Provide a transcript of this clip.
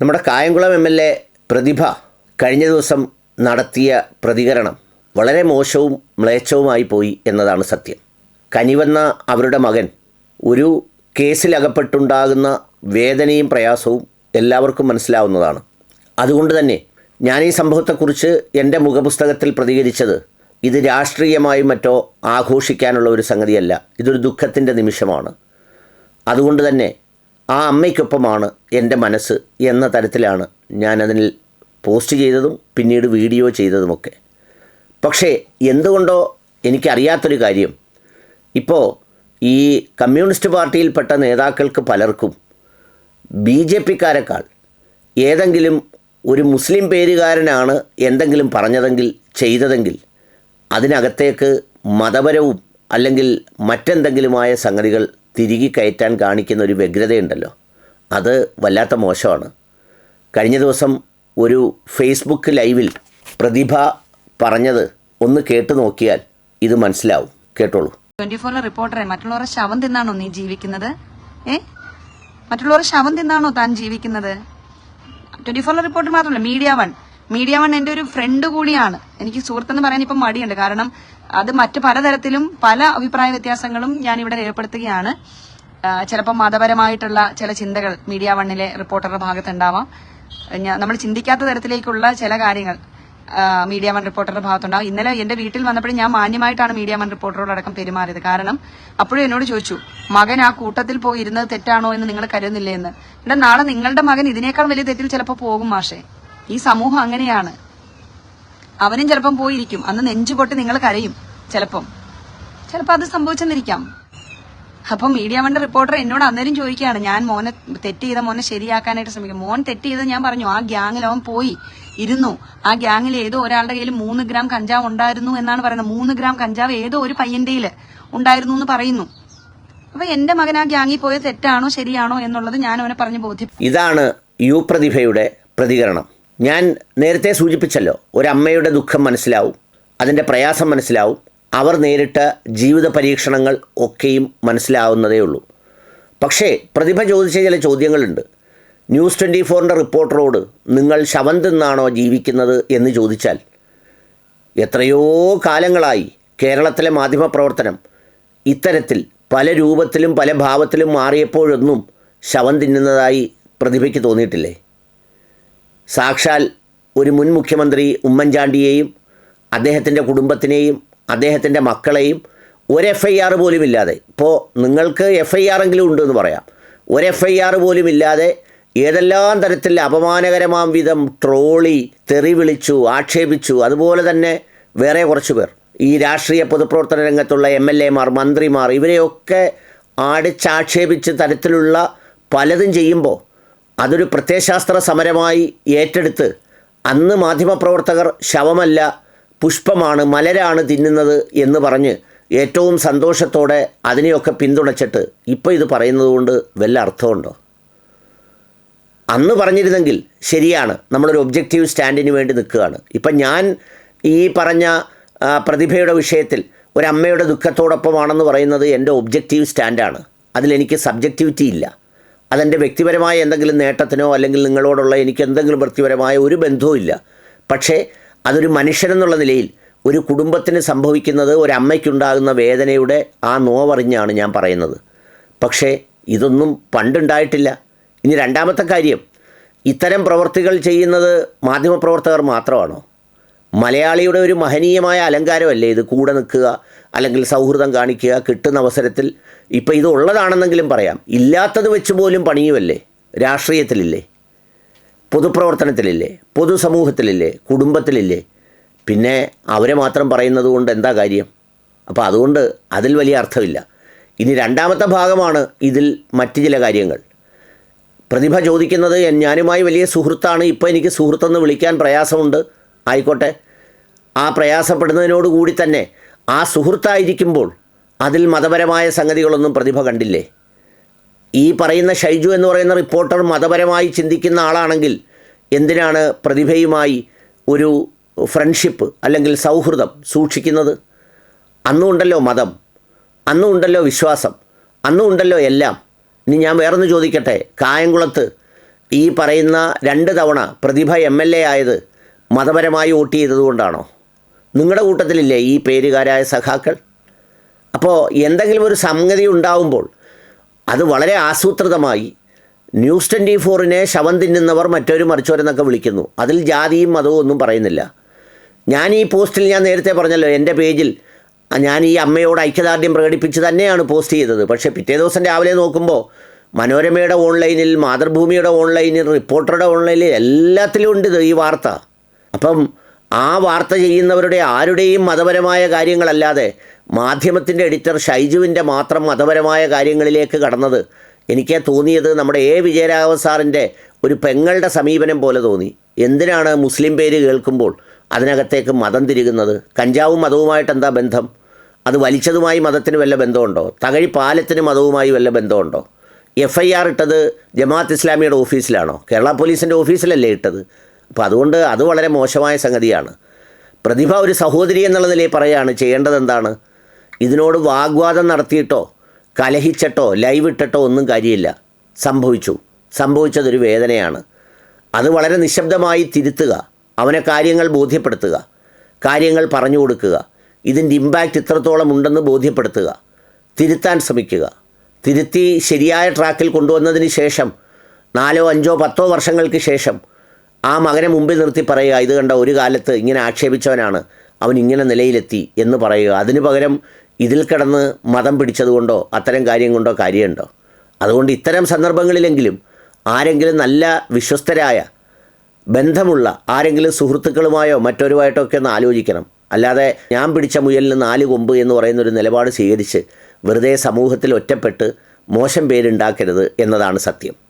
നമ്മുടെ Kayamkulam M L A Prathibha കഴിഞ്ഞ ദിവസം നടത്തിയ പ്രതികരണം വളരെ മോശവും മ്ലേച്ഛവുമായി പോയി എന്നതാണ് സത്യം. കനിവന്ന അവരുടെ മകൻ ഒരു കേസിലകപ്പെട്ടുണ്ടാകുന്ന വേദനയും പ്രയാസവും എല്ലാവർക്കും മനസ്സിലാവുന്നതാണ്. അതുകൊണ്ട് തന്നെ ഞാൻ ഈ സംഭവത്തെക്കുറിച്ച് എന്റെ മുഖപുസ്തകത്തിൽ പ്രതികരിച്ചത് ഇത് രാഷ്ട്രീയമായും മറ്റോ ആഘോഷിക്കാനുള്ള ഒരു സംഗതിയല്ല. ഇതൊരു ദുഃഖത്തിന്റെ നിമിഷമാണ്. അതുകൊണ്ട് തന്നെ ആ അമ്മയ്ക്കൊപ്പമാണ് എന്റെ മനസ്സ് എന്ന തരത്തിലാണ് ഞാനതിൽ പോസ്റ്റ് ചെയ്തതും പിന്നീട് വീഡിയോ ചെയ്തതുമൊക്കെ. പക്ഷേ എന്തുകൊണ്ടോ എനിക്കറിയാത്തൊരു കാര്യം. ഇപ്പോൾ ഈ കമ്മ്യൂണിസ്റ്റ് പാർട്ടിയിൽപ്പെട്ട നേതാക്കൾക്ക് പലർക്കും ബി ജെ പിക്കാരെക്കാൾ ഏതെങ്കിലും ഒരു മുസ്ലിം പേരുകാരനാണ് എന്തെങ്കിലും പറഞ്ഞതെങ്കിൽ ചെയ്തതെങ്കിൽ അതിനകത്തേക്ക് മതപരവും അല്ലെങ്കിൽ മറ്റെന്തെങ്കിലുമായ സംഗതികൾ തിരികെ കയറ്റാൻ കാണിക്കുന്ന ഒരു വ്യഗ്രതയുണ്ടല്ലോ. അത് വല്ലാത്ത മോശമാണ്. കഴിഞ്ഞ ദിവസം ഒരു ഫേസ്ബുക്ക് ലൈവിൽ പ്രതിഭ പറഞ്ഞത് ഒന്ന് കേട്ടു നോക്കിയാൽ ഇത് മനസ്സിലാവും. കേട്ടോളൂ. ട്വന്റി ഫോറിലെ റിപ്പോർട്ടറെ മറ്റുള്ളവരുടെ ശവം തിന്നാണോ നീ ജീവിക്കുന്നത്? ഏ? മറ്റുള്ളവരുടെ ശവം തിന്നാണോ താൻ ജീവിക്കുന്നത്? ട്വന്റി ഫോറിലെ റിപ്പോർട്ടർ മാത്രമല്ല മീഡിയ വൺ. മീഡിയ വൺ എന്റെ ഒരു ഫ്രണ്ട് കൂടിയാണ്. എനിക്ക് സുഹൃത്തെന്ന് പറയാൻ ഇപ്പം മടിയുണ്ട്. കാരണം അത് മറ്റ് പലതരത്തിലും പല അഭിപ്രായ വ്യത്യാസങ്ങളും ഞാൻ ഇവിടെ രേഖപ്പെടുത്തുകയാണ്. ചിലപ്പോൾ മതപരമായിട്ടുള്ള ചില ചിന്തകൾ മീഡിയ വണ്ണിലെ റിപ്പോർട്ടറുടെ ഭാഗത്തുണ്ടാവാം. നമ്മൾ ചിന്തിക്കാത്ത തരത്തിലേക്കുള്ള ചില കാര്യങ്ങൾ മീഡിയ വൺ റിപ്പോർട്ടറുടെ ഭാഗത്തുണ്ടാവും. ഇന്നലെ എന്റെ വീട്ടിൽ വന്നപ്പോഴും ഞാൻ മാന്യമായിട്ടാണ് മീഡിയ വൺ റിപ്പോർട്ടറോടക്കം പെരുമാറിയത്. കാരണം അപ്പോഴും എന്നോട് ചോദിച്ചു മകൻ ആ കൂട്ടത്തിൽ പോയി ഇരുന്നത് തെറ്റാണോ എന്ന് നിങ്ങൾ കരുതുന്നില്ലേ എന്ന്? ഇവിടെ നാളെ നിങ്ങളുടെ മകൻ ഇതിനേക്കാൾ വലിയ തെറ്റിൽ ചിലപ്പോൾ പോകും മാഷേ. ഈ സമൂഹം അങ്ങനെയാണ്. അവനും ചിലപ്പം പോയിരിക്കും. അന്ന് നെഞ്ചു പൊട്ടി നിങ്ങൾ കരയും ചിലപ്പം. ചിലപ്പോൾ അത് സംഭവിച്ചെന്നിരിക്കാം. അപ്പം മീഡിയ വണ്ട റിപ്പോർട്ടർ എന്നോട് അന്നേരം ചോദിക്കുകയാണ് ഞാൻ മോനെ തെറ്റ് ചെയ്ത മോനെ ശരിയാക്കാനായിട്ട് ശ്രമിക്കും. മോൻ തെറ്റ് ചെയ്ത് ഞാൻ പറഞ്ഞു ആ ഗ്യാങ്ങിൽ അവൻ പോയി ഇരുന്നു. ആ ഗ്യാങ്ങിൽ ഏതോ ഒരാളുടെ കയ്യിൽ മൂന്ന് ഗ്രാം കഞ്ചാവ് ഉണ്ടായിരുന്നു എന്നാണ് പറയുന്നത്. മൂന്ന് ഗ്രാം കഞ്ചാവ് ഏതോ ഒരു പയ്യന്റെ ഉണ്ടായിരുന്നു എന്ന് പറയുന്നു. അപ്പൊ എന്റെ മകൻ ആ ഗ്യാങ്ങിൽ പോയത് തെറ്റാണോ ശരിയാണോ എന്നുള്ളത് ഞാൻ അവനെ പറഞ്ഞു ബോധ്യം ഇതാണ് യു പ്രതിഭയുടെ പ്രതികരണം. ഞാൻ നേരത്തെ സൂചിപ്പിച്ചല്ലോ ഒരമ്മയുടെ ദുഃഖം മനസ്സിലാവും അതിന്റെ പ്രയാസം മനസ്സിലാവും അവർ നേരിട്ട ജീവിത പരീക്ഷണങ്ങൾ ഒക്കെയും മനസ്സിലാവുന്നതേ ഉള്ളൂ. പക്ഷേ പ്രതിഭ ചോദിച്ച ചില ചോദ്യങ്ങളുണ്ട്. ന്യൂസ് ട്വന്റി ഫോറിന്റെ റിപ്പോർട്ടറോട് നിങ്ങൾ ശവം തിന്നാണോ ജീവിക്കുന്നത് എന്ന് ചോദിച്ചാൽ എത്രയോ കാലങ്ങളായി കേരളത്തിലെ മാധ്യമപ്രവർത്തനം ഇത്തരത്തിൽ പല രൂപത്തിലും പല ഭാവത്തിലും മാറിയപ്പോഴൊന്നും ശവം തിന്നുന്നതായി പ്രതിഭയ്ക്ക് തോന്നിയിട്ടില്ലേ? സാക്ഷാൽ ഒരു മുൻ മുഖ്യമന്ത്രി ഉമ്മൻചാണ്ടിയെയും അദ്ദേഹത്തിന്റെ കുടുംബത്തിനെയും അദ്ദേഹത്തിന്റെ മക്കളെയും ഒരു എഫ് ഐ ആർ പോലും ഇല്ലാതെ ഇപ്പോൾ നിങ്ങൾക്ക് എഫ് ഐ ആർ എങ്കിലും ഉണ്ടെന്ന് പറയാം. ഒരു എഫ് ഐ ആർ പോലും ഇല്ലാതെ ഏതെല്ലാം തരത്തിൽ അപമാനകരമാം വിധം ട്രോളി തെറി വിളിച്ചു ആക്ഷേപിച്ചു അതുപോലെ തന്നെ വേറെ കുറച്ച് പേർ. ഈ രാഷ്ട്രീയ പൊതുപ്രവർത്തന രംഗത്തുള്ള എം എൽ എമാർ മന്ത്രിമാർ ഇവരെയൊക്കെ ആടിച്ചാക്ഷേപിച്ച് തരത്തിലുള്ള പലതും ചെയ്യുമ്പോൾ അതൊരു പ്രത്യയശാസ്ത്ര സമരമായി ഏറ്റെടുത്ത് അന്ന് മാധ്യമപ്രവർത്തകർ ശവമല്ല പുഷ്പമാണ് മലരാണ് തിന്നുന്നത് എന്ന് പറഞ്ഞ് ഏറ്റവും സന്തോഷത്തോടെ അതിനെയൊക്കെ പിന്തുണച്ചിട്ട് ഇപ്പോൾ ഇത് പറയുന്നത് കൊണ്ട് വല്ല അർത്ഥമുണ്ടോ? അന്ന് പറഞ്ഞിരുന്നെങ്കിൽ ശരിയാണ് നമ്മളൊരു ഒബ്ജക്റ്റീവ് സ്റ്റാൻഡിന് വേണ്ടി നിൽക്കുകയാണ്. ഇപ്പം ഞാൻ ഈ പറഞ്ഞ പ്രതിഭയുടെ വിഷയത്തിൽ ഒരമ്മയുടെ ദുഃഖത്തോടൊപ്പമാണെന്ന് പറയുന്നത് എന്റെ ഒബ്ജക്റ്റീവ് സ്റ്റാൻഡാണ്. അതിലെനിക്ക് സബ്ജക്റ്റിവിറ്റി ഇല്ല. അതെന്റെ വ്യക്തിപരമായ എന്തെങ്കിലും നേട്ടത്തിനോ അല്ലെങ്കിൽ നിങ്ങളോടുള്ള എനിക്ക് എന്തെങ്കിലും വ്യക്തിപരമായ ഒരു ബന്ധവും ഇല്ല. പക്ഷേ അതൊരു മനുഷ്യനെന്നുള്ള നിലയിൽ ഒരു കുടുംബത്തിന് സംഭവിക്കുന്നത് ഒരമ്മയ്ക്കുണ്ടാകുന്ന വേദനയുടെ ആ നോവറിഞ്ഞാണ് ഞാൻ പറയുന്നത്. പക്ഷേ ഇതൊന്നും പണ്ടുണ്ടായിട്ടില്ല. ഇനി രണ്ടാമത്തെ കാര്യം ഇത്തരം പ്രവർത്തികൾ ചെയ്യുന്നത് മാധ്യമപ്രവർത്തകർ മാത്രമാണോ? മലയാളിയുടെ ഒരു മഹനീയമായ അലങ്കാരമല്ലേ ഇത്? കൂടെ നിൽക്കുക അല്ലെങ്കിൽ സൗഹൃദം കാണിക്കുക കിട്ടുന്ന അവസരത്തിൽ. ഇപ്പം ഇത് ഉള്ളതാണെന്നെങ്കിലും പറയാം. ഇല്ലാത്തത് വെച്ച് പോലും പണിയുമല്ലേ രാഷ്ട്രീയത്തിലില്ലേ? പൊതുപ്രവർത്തനത്തിലില്ലേ? പൊതുസമൂഹത്തിലില്ലേ? കുടുംബത്തിലില്ലേ? പിന്നെ അവരെ മാത്രം പറയുന്നത് കൊണ്ട് എന്താ കാര്യം? അപ്പോൾ അതുകൊണ്ട് അതിൽ വലിയ അർത്ഥമില്ല. ഇനി രണ്ടാമത്തെ ഭാഗമാണ് ഇതിൽ മറ്റ് ചില കാര്യങ്ങൾ. പ്രതിഭ ചോദിക്കുന്നത് "എൻ- ഞാനുമായി വലിയ സുഹൃത്താണ്. ഇപ്പോൾ എനിക്ക് സുഹൃത്തെന്ന് വിളിക്കാൻ പ്രയാസമുണ്ട്. ആയിക്കോട്ടെ. ആ പ്രയാസപ്പെടുന്നതിനോട് കൂടി തന്നെ ആ സുഹൃത്തായിരിക്കുമ്പോൾ അതിൽ മതപരമായ സംഗതികളൊന്നും പ്രതിഭ കണ്ടില്ലേ? ഈ പറയുന്ന ഷൈജു എന്ന് പറയുന്ന റിപ്പോർട്ടർ മതപരമായി ചിന്തിക്കുന്ന ആളാണെങ്കിൽ എന്തിനാണ് പ്രതിഭയുമായി ഒരു ഫ്രണ്ട്ഷിപ്പ് അല്ലെങ്കിൽ സൗഹൃദം സൂക്ഷിക്കുന്നത്? അന്നും ഉണ്ടല്ലോ മതം അന്നും ഉണ്ടല്ലോ വിശ്വാസം അന്നും ഉണ്ടല്ലോ എല്ലാം. ഇനി ഞാൻ വേറൊന്ന് ചോദിക്കട്ടെ? കായംകുളത്ത് ഈ പറയുന്ന രണ്ട് തവണ പ്രതിഭ എം എൽ എ ആയത് മതപരമായി വോട്ട് ചെയ്തതുകൊണ്ടാണോ? നിങ്ങളുടെ കൂട്ടത്തിലില്ലേ ഈ പേരുകാരായ സഖാക്കൾ? അപ്പോൾ എന്തെങ്കിലും ഒരു സംഗതി ഉണ്ടാവുമ്പോൾ അത് വളരെ ആസൂത്രിതമായി ന്യൂസ് ട്വന്റി ഫോറിനെ ശവം തിന്നുന്നവർ മറ്റൊരു മറിച്ചവരെന്നൊക്കെ വിളിക്കുന്നു. അതിൽ ജാതിയും മതവും ഒന്നും പറയുന്നില്ല. ഞാൻ ഈ പോസ്റ്റിൽ ഞാൻ നേരത്തെ പറഞ്ഞല്ലോ എന്റെ പേജിൽ ഞാൻ ഈ അമ്മയോട് ഐക്യദാർഢ്യം പ്രകടിപ്പിച്ച് തന്നെയാണ് പോസ്റ്റ് ചെയ്തത്. പക്ഷേ പിറ്റേ ദിവസം രാവിലെ നോക്കുമ്പോൾ മനോരമയുടെ ഓൺലൈനിൽ മാതൃഭൂമിയുടെ ഓൺലൈനിൽ റിപ്പോർട്ടറുടെ ഓൺലൈനിൽ എല്ലാത്തിലും ഉണ്ട് ഇത് ഈ വാർത്ത. അപ്പം ആ വാർത്ത ചെയ്യുന്നവരുടെ ആരുടെയും മതപരമായ കാര്യങ്ങളല്ലാതെ മാധ്യമത്തിന്റെ എഡിറ്റർ ഷൈജുവിന്റെ മാത്രം മതപരമായ കാര്യങ്ങളിലേക്ക് കടന്നത് എനിക്ക് തോന്നിയത് നമ്മുടെ എ വിജയരാഘവ സാറിന്റെ ഒരു പെങ്ങളുടെ സമീപനം പോലെ തോന്നി. എന്തിനാണ് മുസ്ലിം പേര് കേൾക്കുമ്പോൾ അതിനകത്തേക്ക് മതം തിരികുന്നത്? കഞ്ചാവും മതവുമായിട്ട് എന്താ ബന്ധം? അത് വലിച്ചതുമായി മതത്തിന് വല്ല ബന്ധമുണ്ടോ? തകഴി പാലത്തിന് മതവുമായി വല്ല ബന്ധമുണ്ടോ? എഫ് ഐ ആർ ഇട്ടത് ജമാഅത്ത് ഇസ്ലാമിയുടെ ഓഫീസിലാണോ? കേരള പോലീസിന്റെ ഓഫീസിലല്ലേ ഇട്ടത്? അപ്പോൾ അതുകൊണ്ട് അത് വളരെ മോശമായ സംഗതിയാണ്. പ്രതിഭ ഒരു സഹോദരി എന്നുള്ള നിലയിൽ പറയുകയാണ് ചെയ്യേണ്ടത് എന്താണ് ഇതിനോട് വാഗ്വാദം നടത്തിയിട്ടോ കലഹിച്ചിട്ടോ ലൈവ് ഇട്ടിട്ടോ ഒന്നും കാര്യമില്ല. സംഭവിച്ചു. സംഭവിച്ചതൊരു വേദനയാണ്. അത് വളരെ നിശബ്ദമായി തിരുത്തുക അവനെ കാര്യങ്ങൾ ബോധ്യപ്പെടുത്തുക കാര്യങ്ങൾ പറഞ്ഞു കൊടുക്കുക ഇതിന്റെ ഇമ്പാക്റ്റ് ഇത്രത്തോളം ഉണ്ടെന്ന് ബോധ്യപ്പെടുത്തുക തിരുത്താൻ ശ്രമിക്കുക. തിരുത്തി ശരിയായ ട്രാക്കിൽ കൊണ്ടുവന്നതിന് ശേഷം നാലോ അഞ്ചോ പത്തോ വർഷങ്ങൾക്ക് ശേഷം ആ മകനെ മുമ്പിൽ നിർത്തി പറയുക ഇത് കണ്ട ഒരു കാലത്ത് ഇങ്ങനെ ആക്ഷേപിച്ചവനാണ്. അവൻ ഇങ്ങനെ നിലയിലെത്തി എന്ന് പറയുക. അതിനു പകരം ഇതിൽ കിടന്ന് മതം പിടിച്ചതുകൊണ്ടോ അത്തരം കാര്യം കൊണ്ടോ കാര്യമുണ്ടോ? അതുകൊണ്ട് ഇത്തരം സന്ദർഭങ്ങളിലെങ്കിലും ആരെങ്കിലും നല്ല വിശ്വസ്തരായ ബന്ധമുള്ള ആരെങ്കിലും സുഹൃത്തുക്കളുമായോ മറ്റൊരുമായിട്ടോ ഒക്കെ ഒന്ന് ആലോചിക്കണം. അല്ലാതെ ഞാൻ പിടിച്ച മുയലിന് നാല് കൊമ്പ് എന്ന് പറയുന്ന ഒരു നിലപാട് സ്വീകരിച്ച് വെറുതെ സമൂഹത്തിൽ ഒറ്റപ്പെട്ട് മോശം പേരുണ്ടാക്കരുത് എന്നതാണ് സത്യം.